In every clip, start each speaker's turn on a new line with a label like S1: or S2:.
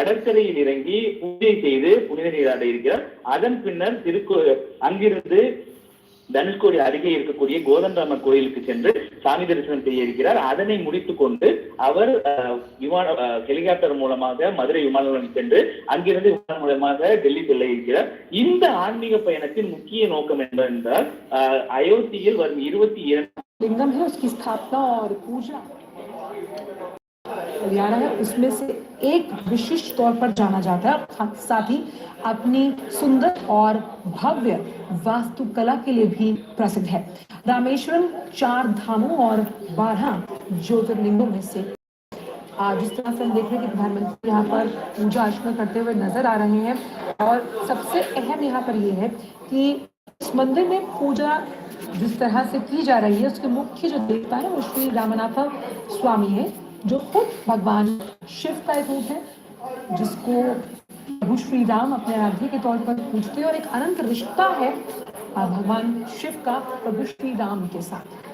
S1: கடற்கரையில் இறங்கி பூஜை செய்து புனித நீராட இருக்கிறார். அதன் பின்னர் திருக்கோ அங்கிருந்து தனுஷ்கோடி அருகே இருக்கக்கூடிய கோதண்டராம கோயிலுக்கு சென்று சாமி தரிசனம் செய்ய இருக்கிறார். அதனை முடித்துக் கொண்டு அவர் அஹ், விமான ஹெலிகாப்டர் மூலமாக மதுரை விமான நிலையம் சென்று அங்கிருந்து விமானம் மூலமாக டெல்லி செல்ல இருக்கிறார். இந்த ஆன்மீக பயணத்தின் முக்கிய நோக்கம் என்னவென்றால் அஹ், அயோத்தியில் வரும் இருபத்தி இரண்டு
S2: हरियाणा है, उसमें से एक विशिष्ट तौर पर जाना जाता है। साथ- ही अपनी सुंदर और भव्य वास्तुकला के लिए भी प्रसिद्ध है। रामेश्वरम चार धामों और बारह ज्योतिर्लिंगों में से जिस तरह से हम देख रहे हैं कि प्रधानमंत्री यहाँ पर पूजा अर्चना करते हुए नज़र आ रहे हैं और सबसे अहम यहाँ पर ये है कि इस मंदिर में पूजा जिस तरह से की जा रही है, उसके मुख्य जो देवता है वो श्री रामनाथ स्वामी है। जो खुद भगवान शिव का एक रूप है जिसको प्रभु श्री राम अपने आराध्य के तौर पर पूजते हैं और एक अनंत रिश्ता है आ, भगवान शिव का प्रभु श्री राम के साथ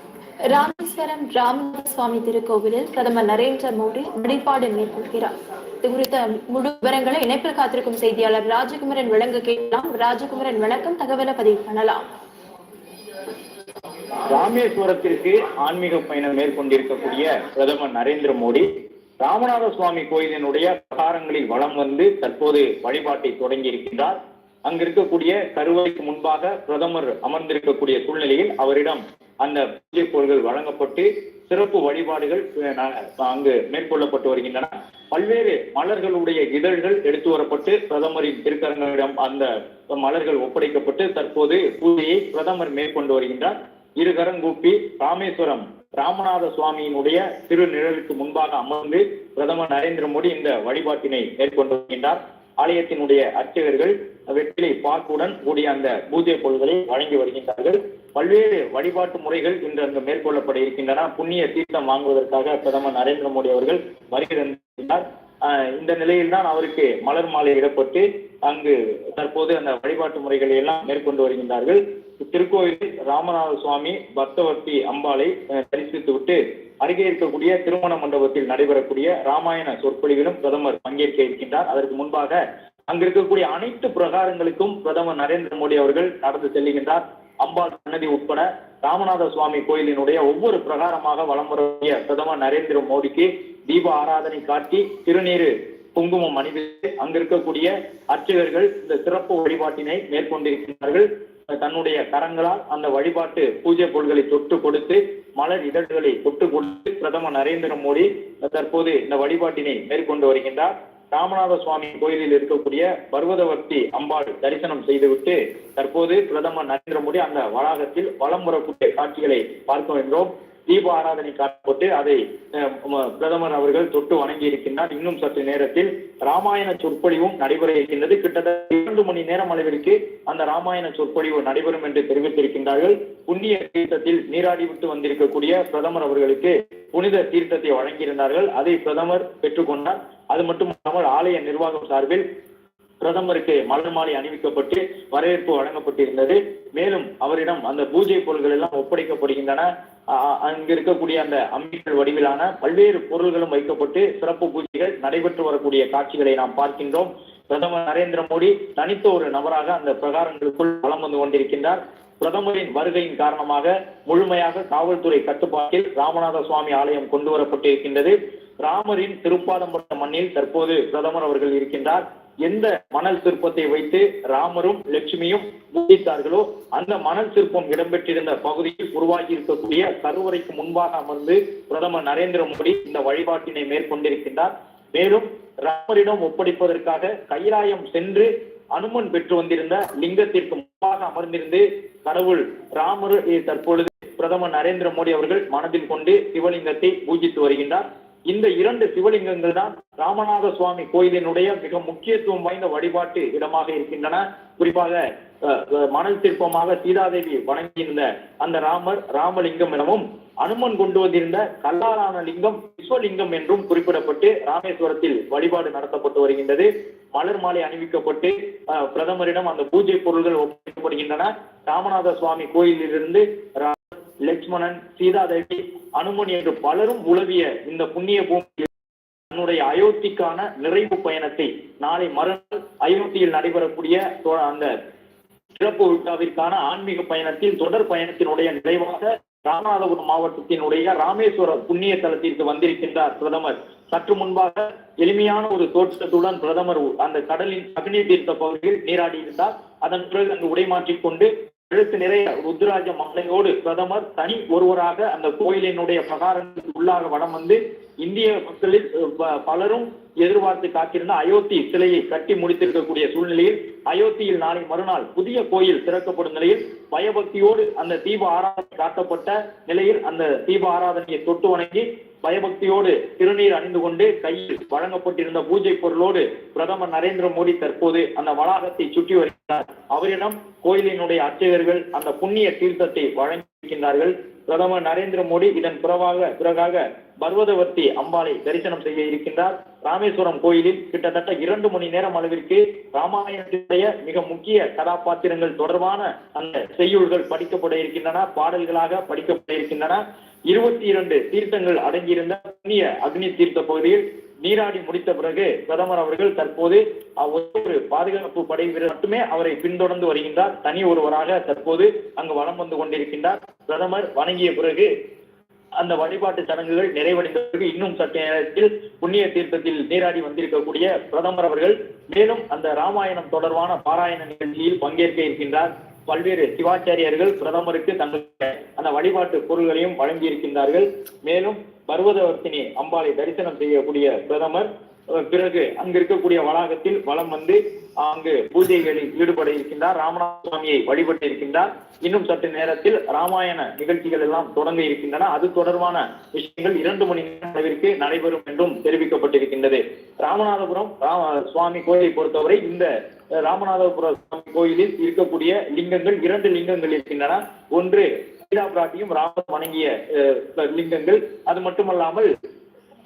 S3: ராமேஸ்வரம் ராமநாத சுவாமி திருக்கோவிலில் பிரதமர் நரேந்திர மோடி வழிபாடு மேற்கொள்கிறார் இது குறித்த முழு விவரங்களை இணைப்பில் காத்திருக்கும் செய்தியாளர் ராஜகுமரன் விளங்க கேட்கலாம் ராஜகுமரன் வணக்கம் தகவலை பதிவு பண்ணலாம்
S1: ராமேஸ்வரத்திற்கு ஆன்மீக பயணம் மேற்கொண்டிருக்கக்கூடிய பிரதமர் நரேந்திர மோடி ராமநாத சுவாமி கோயிலினுடைய பிரகாரங்களில் வளம் வந்து தற்போது வழிபாட்டை தொடங்கி இருக்கின்றார் அங்கு இருக்கக்கூடிய கருவறைக்கு முன்பாக பிரதமர் அமர்ந்திருக்கக்கூடிய சூழ்நிலையில் அவரிடம் அந்த பூஜை பொருள்கள் வழங்கப்பட்டு சிறப்பு வழிபாடுகள் அங்கு மேற்கொள்ளப்பட்டு வருகின்றன. பல்வேறு மலர்களுடைய இதழ்கள் எடுத்து வரப்பட்டு பிரதமரின் திருக்கரங்களிடம் அந்த மலர்கள் ஒப்படைக்கப்பட்டு தற்போது பூஜையை பிரதமர் மேற்கொண்டு வருகின்றார். இரு ராமேஸ்வரம் ராமநாத சுவாமியினுடைய திருநிழலுக்கு முன்பாக அமர்ந்து பிரதமர் நரேந்திர மோடி இந்த வழிபாட்டினை மேற்கொண்டு வருகின்றார். ஆலயத்தினுடைய அர்ச்சகர்கள் வெற்றிலை பார்ப்புடன் கூடிய அந்த பூஜை பொருள்களை வழங்கி வருகின்றார்கள். பல்வேறு வழிபாட்டு முறைகள் இன்று அங்கு மேற்கொள்ளப்பட இருக்கின்றன. புண்ணிய தீர்த்தம் வாங்குவதற்காக பிரதமர் நரேந்திர மோடி அவர்கள் வருகிறார் இந்த நிலையில் இந்த நிலையில்தான் அவருக்கு மலர் மாலை இடப்பட்டு அங்கு தற்போது அந்த வழிபாட்டு முறைகளை எல்லாம் மேற்கொண்டு வருகின்றார்கள். திருக்கோயிலில் ராமநாத சுவாமி பக்தவர்த்தி அம்பாளை தரிசித்து விட்டு அருகே இருக்கக்கூடிய திருமண மண்டபத்தில் நடைபெறக்கூடிய ராமாயண சொற்பொழிவிலும் பிரதமர் பங்கேற்க இருக்கின்றார். அதற்கு முன்பாக அங்கு இருக்கக்கூடிய அனைத்து பிரகாரங்களுக்கும் பிரதமர் நரேந்திர மோடி அவர்கள் நடந்து செல்லுகின்றார் அம்பாள் சன்னதி உட்பட ராமநாத சுவாமி கோயிலினுடைய ஒவ்வொரு பிரகாரமாக வலம் வரக்கூடிய பிரதமர் நரேந்திர மோடிக்கு தீப ஆராதனை காட்டி திருநீரு குங்குமம் அணிவித்து அங்கிருக்கக்கூடிய அர்ச்சகர்கள் இந்த சிறப்பு வழிபாட்டினை மேற்கொண்டிருக்கிறார்கள். தன்னுடைய கரங்களால் அந்த வழிபாட்டு பூஜை பொருள்களை தொட்டு கொடுத்து மலர் இதழ்களை தொட்டு கொடுத்து பிரதமர் நரேந்திர மோடி தற்போது இந்த வழிபாட்டினை மேற்கொண்டு வருகின்றார். ராமநாத சுவாமி கோயிலில் இருக்கக்கூடிய பர்வதவர்த்தி அம்பாள் தரிசனம் செய்துவிட்டு தற்போது பிரதமர் நரேந்திர மோடி அந்த வளாகத்தில் வலம் வரக்கூடிய காட்சிகளை பார்க்க வேண்டும் தீப ஆராதனை காட்டப்பட்டு அதை பிரதமர் அவர்கள் தொட்டு வணங்கி இருக்கின்றார். இன்னும் சற்று நேரத்தில் ராமாயண சொற்பொழிவும் நடைபெற இருக்கின்றது. கிட்டத்தட்ட இரண்டு மணி நேரம் அளவிற்கு அந்த ராமாயண சொற்பொழிவு நடைபெறும் என்று தெரிவித்திருக்கின்றார்கள். புண்ணிய தீர்த்தத்தில் நீராடி விட்டு வந்திருக்கக்கூடிய பிரதமர் அவர்களுக்கு புனித தீர்த்தத்தை வழங்கியிருந்தார்கள். அதை பிரதமர் பெற்றுக்கொண்டார். அது மட்டுமல்லாமல் ஆலய நிர்வாகம் சார்பில் பிரதமருக்கு மலர் மாலை அணிவிக்கப்பட்டு வரவேற்பு வழங்கப்பட்டிருந்தது. மேலும் அவரிடம் அந்த பூஜை பொருள்கள் எல்லாம் ஒப்படைக்கப்படுகின்றன. அ- அங்கு இருக்கக்கூடிய அந்த அம்பிகள் வடிவிலான பல்வேறு பொருள்களும் வைக்கப்பட்டு சிறப்பு பூஜைகள் நடைபெற்று வரக்கூடிய காட்சிகளை நாம் பார்க்கின்றோம். பிரதமர் நரேந்திர மோடி தனித்த ஒரு நபராக அந்த பிரகாரங்களுக்குள் வலம் வந்து கொண்டிருக்கின்றார். பிரதமரின் வருகையின் காரணமாக முழுமையாக காவல்துறை கட்டுப்பாட்டில் ராமநாத சுவாமி ஆலயம் கொண்டு வரப்பட்டிருக்கின்றது. ராமரின் திருப்பாதம்பட்ட மண்ணில் தற்போது பிரதமர் அவர்கள் இருக்கின்றார். எந்த மணல் சிற்பத்தை வைத்து ராமரும் லட்சுமியும் பூஜித்தார்களோ அந்த மணல் சிற்பம் இடம்பெற்றிருந்த பகுதியில் உருவாகி இருக்கக்கூடிய கருவறைக்கு முன்பாக அமர்ந்து பிரதமர் நரேந்திர மோடி இந்த வழிபாட்டினை மேற்கொண்டிருக்கின்றார். மேலும் ராமரிடம் ஒப்படைப்பதற்காக கைலாயம் சென்று அனுமன் பெற்று வந்திருந்த லிங்கத்திற்கு முன்பாக அமர்ந்திருந்து கடவுள் ராமர் தற்பொழுது பிரதமர் நரேந்திர மோடி அவர்கள் மனதில் கொண்டு சிவலிங்கத்தை பூஜித்து வருகின்றார். இந்த இரண்டு சிவலிங்கங்கள் தான் ராமநாத சுவாமி கோயிலினுடைய மிக முக்கியத்துவம் வாய்ந்த வழிபாட்டு இடமாக இருக்கின்றன. குறிப்பாக மணல் சிற்பமாக சீதாதேவி வணங்கியிருந்த அந்த ராமர் ராமலிங்கம் எனவும் அனுமன் கொண்டு வந்திருந்த கல்லாலான லிங்கம் விஸ்வலிங்கம் என்றும் குறிப்பிடப்பட்டு ராமேஸ்வரத்தில் வழிபாடு நடத்தப்பட்டு வருகின்றது. மலர் மாலை அணிவிக்கப்பட்டு அஹ், பிரதமரிடம் அந்த பூஜை பொருள்கள் ஒப்படைக்கப்படுகின்றன. ராமநாத சுவாமி கோயிலிலிருந்து லட்சுமணன் சீதாதேவி அனுமன் என்று பலரும் உலவிய இந்த புண்ணிய பூமியில் தன்னுடைய அயோத்திக்கான நிறைவு பயணத்தை நாளை மறுநாள் அயோத்தியில் நடைபெறக்கூடிய அந்த சிறப்பு விழாவிற்கான ஆன்மீக பயணத்தில் தொடர் பயணத்தினுடைய நிறைவாக ராமநாதபுரம் மாவட்டத்தினுடைய ராமேஸ்வரம் புண்ணிய தலத்திற்கு வந்திருக்கின்றார் பிரதமர். சற்று முன்பாக எளிமையான ஒரு தோற்றத்துடன் பிரதமர் அந்த கடலின் அக்னி தீர்த்த பகுதியில் நீராடி இருந்தார் அதன் பிறகு அங்கு உடைமாற்றிக் கொண்டு எழுத்து நிறைய ருத்ராஜ மாலையோடு பிரதமர் தனி ஒருவராக அந்த கோயிலினுடைய பிரகாரத்துக்கு உள்ளாக வடம் வந்து இந்திய மக்களில் ப- பலரும் எதிர்பார்த்து காத்திருந்த அயோத்தி சிலையை கட்டி முடித்திருக்கக்கூடிய சூழ்நிலையில் அயோத்தியில் நாளை மறுநாள் புதிய கோயில் திறக்கப்படும் நிலையில் பயபக்தியோடு அந்த தீப ஆராதனை காட்டப்பட்ட நிலையில் அந்த தீப ஆராதனையை தொட்டு வணங்கி பயபக்தியோடு திருநீர் அணிந்து கொண்டு கையில் வழங்கப்பட்டிருந்த பூஜை பொருளோடு பிரதமர் நரேந்திர மோடி தற்போது அந்த வளாகத்தை சுற்றி வருகிறார். அவரிடம் கோயிலினுடைய அர்ச்சகர்கள் அந்த புண்ணிய தீர்த்தத்தை வழங்கியிருக்கின்றார்கள். பிரதமர் நரேந்திர மோடி இதன் பிறவாக பிறகாக பர்வதவர்த்தி அம்பாளை தரிசனம் செய்ய இருக்கின்றார். ராமேஸ்வரம் கோயிலில் கிட்டத்தட்ட இரண்டு மணி நேரம் அளவிற்கு ராமாயணத்தினுடைய மிக முக்கிய கதாபாத்திரங்கள் தொடர்பான அந்த செய்யுள்கள் படிக்கப்பட இருக்கின்றன பாடல்களாக படிக்கப்பட இருக்கின்றன. இருபத்தி இரண்டு தீர்த்தங்கள் அடங்கியிருந்த புண்ணிய அக்னி தீர்த்த பகுதியில் நீராடி முடித்த பிறகு பிரதமர் அவர்கள் தற்போது ஒரு பாதுகாப்பு படை வீரர் மட்டுமே அவரை பின்தொடர்ந்து வருகின்றார். தனி ஒருவராக தற்போது அங்கு வலம் வந்து கொண்டிருக்கின்றார். பிரதமர் வணங்கிய பிறகு அந்த வழிபாட்டு சடங்குகள் நிறைவடைந்த பிறகு இன்னும் சற்று நேரத்தில் புண்ணிய தீர்த்தத்தில் நீராடி வந்திருக்கக்கூடிய பிரதமர் அவர்கள் மேலும் அந்த ராமாயணம் தொடர்பான பாராயண நிகழ்ச்சியில் பங்கேற்க இருக்கின்றார். பல்வேறு சிவாச்சாரியர்கள் பிரதமருக்கு தங்களுடைய அந்த வழிபாட்டு பொருள்களையும் வழங்கி இருக்கின்றார்கள் மேலும் பர்வதவர்த்தினி அம்பாளை தரிசனம் செய்யக்கூடிய பிரதமர் பிறகு அங்கு இருக்கக்கூடிய வளாகத்தில் வளம் வந்து அங்கு பூஜைகளில் ஈடுபட இருக்கின்றார் ராமநாத சுவாமியை வழிபட்டு இருக்கின்றார் இன்னும் சற்று நேரத்தில் ராமாயண நிகழ்ச்சிகள் எல்லாம் தொடங்க இருக்கின்றன. அது தொடர்பான விஷயங்கள் இரண்டு மணி நேரம் அளவிற்கு நடைபெறும் என்றும் தெரிவிக்கப்பட்டிருக்கின்றது. ராமநாதபுரம் ராம சுவாமி கோயிலை பொறுத்தவரை இந்த ராமநாதபுர ராமநாதபுரம் சுவாமி கோயிலில் இருக்கக்கூடிய லிங்கங்கள் இரண்டு லிங்கங்கள் இருக்கின்றன. ஒன்று சீதா பிராட்டியும் ராமர் வணங்கிய அஹ், லிங்கங்கள். அது மட்டுமல்லாமல்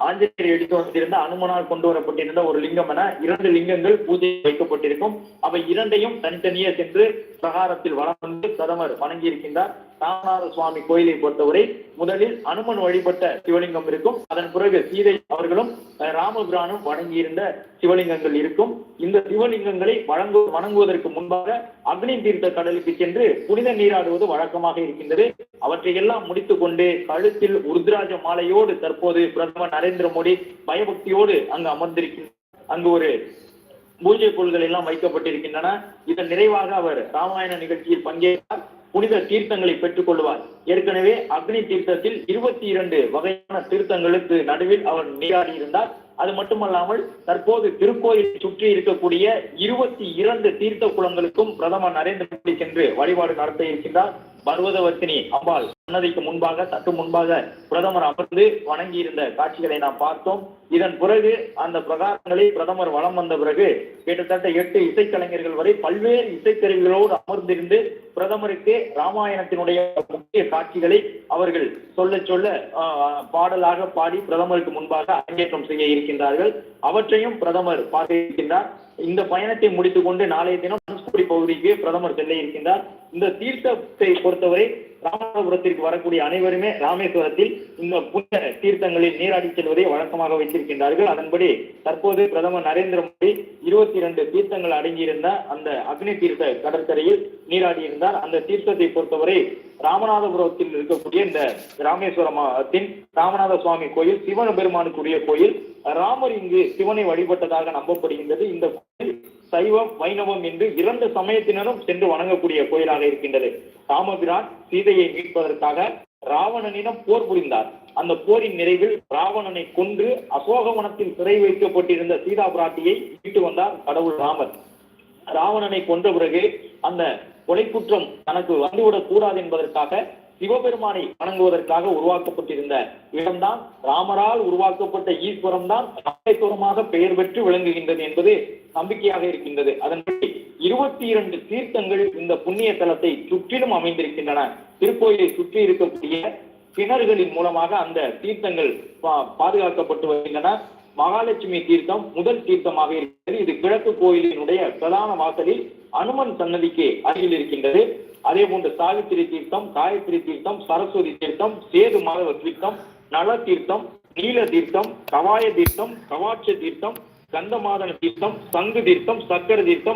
S1: ஆஞ்சநேயர் எடுத்து வந்திருந்த அனுமனால் கொண்டு வரப்பட்டிருந்த ஒரு லிங்கம் என இரண்டு லிங்கங்கள் பூஜை வைக்கப்பட்டிருக்கும். அவை இரண்டையும் தனித்தனியே சென்று பிரகாரத்தில் வளம் வந்து பிரதமர் வணங்கி இருக்கின்றார் ராமநாத சுவாமி கோயிலை பொறுத்தவரை முதலில் அனுமன் வழிபட்ட சிவலிங்கம் இருக்கும். அதன் பிறகு சீதை அவர்களும் ராமபுரானும் வணங்கியிருந்த சிவலிங்கங்கள் இருக்கும். இந்த சிவலிங்கங்களை வழங்கு வணங்குவதற்கு முன்பாக அக்னி தீர்த்த கடலுக்கு சென்று புனித நீராடுவது வழக்கமாக இருக்கின்றது. அவற்றையெல்லாம் முடித்துக் கொண்டு கழுத்தில் உருத்ராஜ மாலையோடு தற்போது பிரதமர் நரேந்திர மோடி பயபக்தியோடு அங்கு அமர்ந்திருக்கின்றார் அங்கு ஒரு பூஜை பொருள்கள் எல்லாம் வைக்கப்பட்டிருக்கின்றன. இதன் நிறைவாக அவர் ராமாயண நிகழ்ச்சியில் பங்கேற்றார். புனித தீர்த்தங்களை பெற்றுக் கொள்வார். ஏற்கனவே அக்னி தீர்த்தத்தில் இருபத்தி இரண்டு வகையான தீர்த்தங்களுக்கு நடுவில் அவர் நீராடி இருந்தார். அது மட்டுமல்லாமல் தற்போது திருக்கோயிலை சுற்றி இருக்கக்கூடிய இருபத்தி இரண்டு தீர்த்த குளங்களுக்கும் பிரதமர் நரேந்திர மோடி சென்று வழிபாடு நடத்த இருக்கின்றார். பர்வதவர்த்தினி அம்பாள் சன்னதிக்கு முன்பாக சற்று முன்பாக பிரதமர் அமர்ந்து வணங்கி இருந்த காட்சிகளை நாம் பார்த்தோம். இதன் பிறகு அந்த பிரகாரங்களை பிரதமர் வலம் வந்த பிறகு கிட்டத்தட்ட எட்டு இசைக்கலைஞர்கள் வரை பல்வேறு இசைக்கருவிகளோடு அமர்ந்திருந்து பிரதமருக்கு ராமாயணத்தினுடைய முக்கிய காட்சிகளை அவர்கள் சொல்ல சொல்ல ஆஹ், பாடலாக பாடி பிரதமருக்கு முன்பாக அரங்கேற்றம் செய்ய இருக்கின்றார்கள். அவற்றையும் பிரதமர் பார்க்க இருக்கின்றார் இந்த பயணத்தை முடித்துக் கொண்டு நாளைய தினம் தூத்துக்குடி பகுதிக்கு பிரதமர் செல்ல இருக்கின்றார். இந்த தீர்த்தத்தை பொறுத்தவரை ராமநாதபுரத்திற்கு வரக்கூடிய அனைவருமே ராமேஸ்வரத்தில் இந்த புண்ணிய தீர்த்தங்களில் நீராடி செல்வதை வழக்கமாக வைத்திருக்கின்றார்கள். அதன்படி தற்போது பிரதமர் நரேந்திர மோடி இருபத்தி இரண்டு தீர்த்தங்கள் அடங்கியிருந்த அந்த அக்னி தீர்த்த கடற்கரையில் நீராடி இருந்தார். அந்த தீர்த்தத்தை பொறுத்தவரை ராமநாதபுரத்தில் இருக்கக்கூடிய இந்த ராமேஸ்வரத்தின் ராமநாத சுவாமி கோயில் சிவன பெருமானுக்குரிய கோயில் ராமர் இங்கு சிவனை வழிபட்டதாக நம்பப்படுகின்றது. இந்த கோயில் சைவம் வைணவம் என்று இரண்டு சமயத்தினரும் சென்று வணங்கக்கூடிய கோயிலாக இருக்கின்றது. ராமபிரான் சீதையை மீட்பதற்காக ராவணனிடம் போர் புரிந்தார். அந்த போரின் நிறைவில் ராவணனை கொன்று அசோகவனத்தில் சிறை வைக்கப்பட்டிருந்த சீதா பிராட்டியை மீட்டு வந்தார் கடவுள் ராமர். ராவணனை கொன்ற பிறகு அந்த கொலை குற்றம் தனக்கு வந்துவிடக் கூடாது என்பதற்காக சிவபெருமானை வணங்குவதற்காக உருவாக்கப்பட்டிருந்த இடம்தான் ராமரால் உருவாக்கப்பட்ட ஈஸ்வரம் தான் ராமேஸ்வரமாக பெயர் பெற்று விளங்குகின்றது என்பது நம்பிக்கையாக இருக்கின்றது. அதன்படி இருபத்தி இரண்டு தீர்த்தங்கள் இந்த புண்ணிய தலத்தை சுற்றிலும் அமைந்திருக்கின்றன. திருக்கோயிலை சுற்றி இருக்கக்கூடிய கிணறுகளின் மூலமாக அந்த தீர்த்தங்கள் பா- பாதுகாக்கப்பட்டு வருகின்றன. மகாலட்சுமி தீர்த்தம் முதல் தீர்த்தமாக இருக்கிறது. இது கிழக்கு கோயிலினுடைய பிரதான வாசலில் அனுமன் சன்னதிக்கு அருகில் இருக்கின்றது. அதே போன்று சாவித்திரி தீர்த்தம் காயத்ரி தீர்த்தம் சரஸ்வதி தீர்த்தம் சேது மாதவ தீர்த்தம் நல தீர்த்தம் நீல தீர்த்தம் கவாய தீர்த்தம் கவாட்ச தீர்த்தம் கந்தமாதன தீர்த்தம் சங்கு தீர்த்தம் சக்கர தீர்த்தம்